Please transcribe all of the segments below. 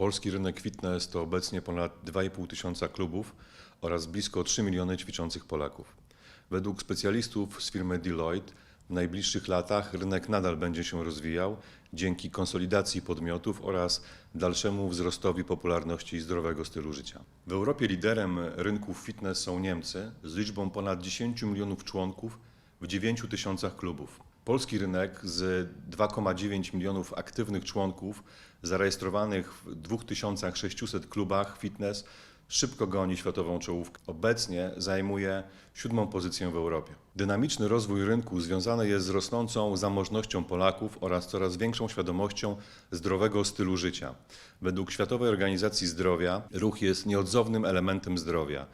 Polski rynek fitness to obecnie ponad 2,5 tysiąca klubów oraz blisko 3 miliony ćwiczących Polaków. Według specjalistów z firmy Deloitte w najbliższych latach rynek nadal będzie się rozwijał dzięki konsolidacji podmiotów oraz dalszemu wzrostowi popularności zdrowego stylu życia. W Europie liderem rynków fitness są Niemcy z liczbą ponad 10 milionów członków w 9 tysiącach klubów. Polski rynek z 2,9 milionów aktywnych członków zarejestrowanych w 2600 klubach fitness szybko goni światową czołówkę. Obecnie zajmuje siódmą pozycję w Europie. Dynamiczny rozwój rynku związany jest z rosnącą zamożnością Polaków oraz coraz większą świadomością zdrowego stylu życia. Według Światowej Organizacji Zdrowia ruch jest nieodzownym elementem zdrowia,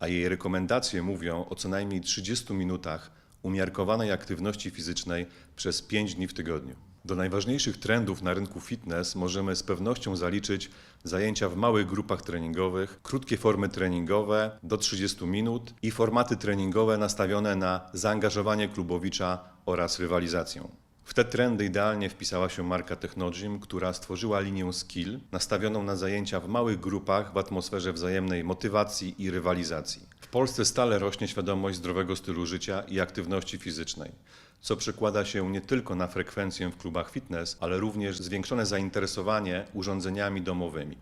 a jej rekomendacje mówią o co najmniej 30 minutach umiarkowanej aktywności fizycznej przez 5 dni w tygodniu. Do najważniejszych trendów na rynku fitness możemy z pewnością zaliczyć zajęcia w małych grupach treningowych, krótkie formy treningowe do 30 minut i formaty treningowe nastawione na zaangażowanie klubowicza oraz rywalizację. W te trendy idealnie wpisała się marka Technogym, która stworzyła linię Skill nastawioną na zajęcia w małych grupach w atmosferze wzajemnej motywacji i rywalizacji. Polsce stale rośnie świadomość zdrowego stylu życia i aktywności fizycznej, co przekłada się nie tylko na frekwencję w klubach fitness, ale również zwiększone zainteresowanie urządzeniami domowymi.